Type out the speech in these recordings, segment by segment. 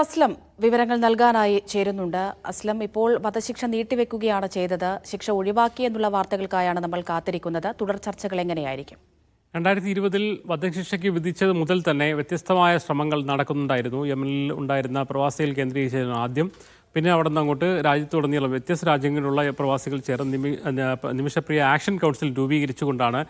അസ്ലം വിവരങ്ങൾ നൽകാനായി ചേരുന്നുണ്ട്. അസ്ലം ഇപ്പോൾ വധശിക്ഷ നീട്ടിവെക്കുകയാണ് ചെയ്തത്. ശിക്ഷ ഒഴിവാക്കി എന്നുള്ള വാർത്തകൾക്കായാണ് നമ്മൾ കാത്തിരിക്കുന്നത്. തുടർ ചർച്ചകൾ എങ്ങനെയായിരിക്കും? രണ്ടായിരത്തി ഇരുപതിൽ വധശിക്ഷയ്ക്ക് വിധിച്ചത് മുതൽ തന്നെ വ്യത്യസ്തമായ ശ്രമങ്ങൾ നടക്കുന്നുണ്ടായിരുന്നു. യമനിൽ ഉണ്ടായിരുന്ന പ്രവാസികൾ കേന്ദ്രീകരിച്ചായിരുന്നു ആദ്യം. പിന്നെ അവിടെ നിന്ന് അങ്ങോട്ട് രാജ്യത്തുടനീളം വ്യത്യസ്ത രാജ്യങ്ങളിലുള്ള പ്രവാസികൾ ചേർന്ന് നിമി നിമിഷപ്രിയ ആക്ഷൻ കൗൺസിൽ രൂപീകരിച്ചുകൊണ്ടാണ്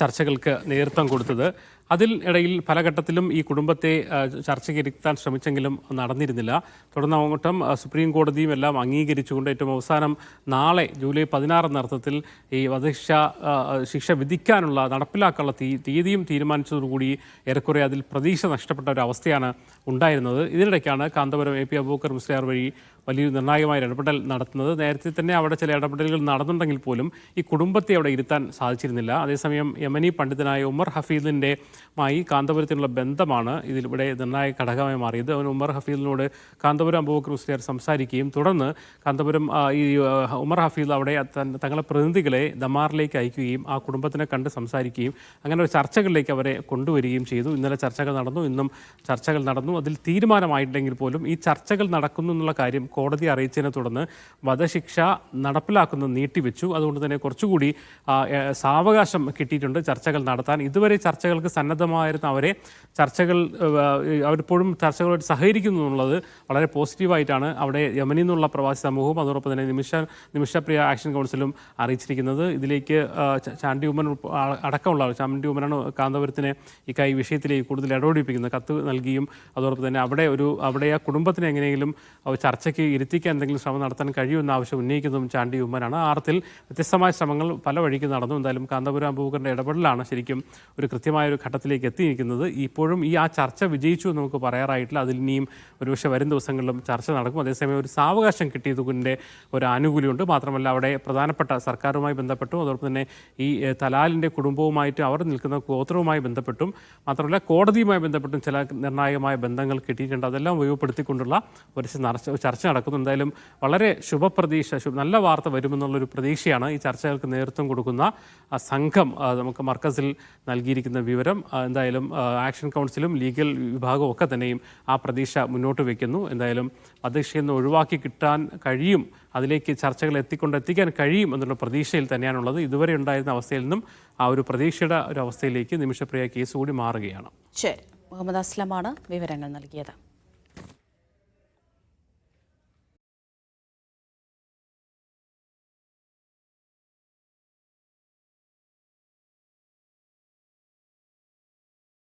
ചർച്ചകൾക്ക് നേതൃത്വം കൊടുത്തത്. അതിൽ ഇടയിൽ പല ഘട്ടത്തിലും ഈ കുടുംബത്തെ ആ, ചർച്ചയ്ക്ക് ഇരുത്താൻ ശ്രമിച്ചെങ്കിലും നടന്നിരുന്നില്ല. തുടർന്ന് അങ്ങോട്ടും സുപ്രീം കോടതിയും എല്ലാം അംഗീകരിച്ചുകൊണ്ട് ഏറ്റവും അവസാനം നാളെ ജൂലൈ പതിനാറ് അർത്ഥത്തിൽ ഈ വധശിക്ഷ ശിക്ഷ വിധിക്കാനുള്ള നടപ്പിലാക്കാനുള്ള തീ തീയതിയും തീരുമാനിച്ചതോടുകൂടി ഏറെക്കുറെ അതിൽ പ്രതീക്ഷ നഷ്ടപ്പെട്ട ഒരു അവസ്ഥയാണ് ഉണ്ടായിരുന്നത്. ഇതിനിടയ്ക്കാണ് കാന്തപുരം എ പി അബൂക്കർ മുസ്ലിയാർ വഴി വലിയ നിർണായകമായ ഇടപെടൽ നടത്തുന്നത്. നേരത്തെ തന്നെ അവിടെ ചില ഇടപെടലുകൾ നടന്നുണ്ടെങ്കിൽ പോലും ഈ കുടുംബത്തെ അവിടെ ഇരുത്താൻ സാധിച്ചിരുന്നില്ല. അതേസമയം യമനി പണ്ഡിതനായ ഉമർ ഹഫീദിന്റെ മായി കാന്തപുരത്തിനുള്ള ബന്ധമാണ്. ഇതിലിവിടെ നിർണായക ഘടകമായി മാറിയത്. അവൻ ഉമർ ഹഫീദിനോട് കാന്തപുരം അബൂബക്കർ ഉസ്ലിയാർ സംസാരിക്കുകയും തുടർന്ന് കാന്തപുരം ഈ ഉമർ ഹഫീദ് അവിടെ തങ്ങളെ പ്രതിനിധികളെ ദമാറിലേക്ക് അയക്കുകയും ആ കുടുംബത്തിനെ കണ്ട് സംസാരിക്കുകയും അങ്ങനെ ഒരു ചർച്ചകളിലേക്ക് അവരെ കൊണ്ടുവരികയും ചെയ്തു. ഇന്നലെ ചർച്ചകൾ നടന്നു. ഇന്നും ചർച്ചകൾ നടന്നു. അതിൽ തീരുമാനമായിട്ടില്ലെങ്കിൽ പോലും ഈ ചർച്ചകൾ നടക്കുന്നു എന്നുള്ള കാര്യം കോടതി അറിയിച്ചതിനെ തുടർന്ന് വധശിക്ഷ നടപ്പിലാക്കുന്നത് നീട്ടിവെച്ചു. അതുകൊണ്ട് തന്നെ കുറച്ചുകൂടി സാവകാശം കിട്ടിയിട്ടുണ്ട് ചർച്ചകൾ നടത്താൻ. ഇതുവരെ ചർച്ചകൾക്ക് സന്നദ്ധമായിരുന്ന അവരെ ചർച്ചകൾ അവരിപ്പോഴും ചർച്ചകളോട് സഹകരിക്കുന്നു എന്നുള്ളത് വളരെ പോസിറ്റീവായിട്ടാണ് അവിടെ യമനിൽ നിന്നുള്ള പ്രവാസി സമൂഹവും അതോടൊപ്പം തന്നെ നിമിഷ നിമിഷപ്രിയ ആക്ഷൻ കൗൺസിലും അറിയിച്ചിരിക്കുന്നത്. ഇതിലേക്ക് ചാണ്ടി ഉമ്മൻ അടക്കമുള്ള ചാണ്ടി ഉമ്മനാണ് കാന്തപുരത്തിനെ കൈ വിഷയത്തിലേക്ക് കൂടുതൽ ഇടപെടിപ്പിക്കുന്നത്. കത്ത് നൽകിയും അതോടൊപ്പം തന്നെ അവിടെ ഒരു അവിടെ ആ കുടുംബത്തിനെ എങ്ങനെയെങ്കിലും ചർച്ചയ്ക്ക് ഇരുത്തിക്കാൻ എന്തെങ്കിലും ശ്രമം നടത്താൻ കഴിയുമെന്ന ആവശ്യം ഉന്നയിക്കുന്നതും ചാണ്ടി ഉമ്മനാണ്. ആർത്തിൽ വ്യത്യസ്തമായ ശ്രമങ്ങൾ പല വഴിക്ക് നടന്നു. എന്തായാലും കാന്തപുരം അബൂബക്കറിന്റെ ഇടപെടലാണ് ശരിക്കും ഒരു കൃത്യമായ ഒരു ഘട്ടത്തിലേക്ക് എത്തിയിരിക്കുന്നത്. ഇപ്പോഴും ഈ ആ ചർച്ച വിജയിച്ചു എന്ന് നമുക്ക് പറയാറായിട്ടില്ല. അതിൽ ഇനിയും ഒരുപക്ഷെ വരും ദിവസങ്ങളിലും ചർച്ച നടക്കും. അതേസമയം ഒരു സാവകാശം കിട്ടിയതിന്റെ ഒരു ആനുകൂല്യമുണ്ട്. മാത്രമല്ല അവിടെ പ്രധാനപ്പെട്ട സർക്കാരുമായി ബന്ധപ്പെട്ടും അതോടൊപ്പം തന്നെ ഈ തലാലിന്റെ കുടുംബവുമായിട്ട് അവർ നിൽക്കുന്ന ഗോത്രവുമായി ബന്ധപ്പെട്ടും മാത്രമല്ല കോടതിയുമായി ബന്ധപ്പെട്ടും ചില നിർണായകമായ ബന്ധങ്ങൾ കിട്ടിയിട്ടുണ്ട്. അതെല്ലാം ഉപയോഗപ്പെടുത്തിക്കൊണ്ടുള്ള ഒരു ചർച്ച നടക്കുന്നു. എന്തായാലും വളരെ ശുഭപ്രതീക്ഷ നല്ല വാർത്ത വരുമെന്നുള്ളൊരു പ്രതീക്ഷയാണ് ഈ ചർച്ചകൾക്ക് നേതൃത്വം കൊടുക്കുന്ന സംഘം നമുക്ക് മർക്കസിൽ നൽകിയിരിക്കുന്ന വിവരം. എന്തായാലും ആക്ഷൻ കൗൺസിലും ലീഗൽ വിഭാഗവും ഒക്കെ തന്നെയും ആ പ്രതീക്ഷ മുന്നോട്ട് വയ്ക്കുന്നു എന്തായാലും അധ്യക്ഷയിൽ നിന്ന് ഒഴിവാക്കി കിട്ടാൻ കഴിയും അതിലേക്ക് ചർച്ചകൾ എത്തിക്കൊണ്ട് എത്തിക്കാൻ കഴിയും എന്നുള്ള പ്രതീക്ഷയിൽ തന്നെയാണുള്ളത്. ഇതുവരെ ഉണ്ടായിരുന്ന അവസ്ഥയിൽ നിന്നും ആ ഒരു പ്രതീക്ഷയുടെ ഒരു അവസ്ഥയിലേക്ക് നിമിഷപ്രിയ കേസ് കൂടി മാറുകയാണ്. ശരി. മുഹമ്മദ് അസ്ലമാണ് വിവരങ്ങൾ നൽകിയത്.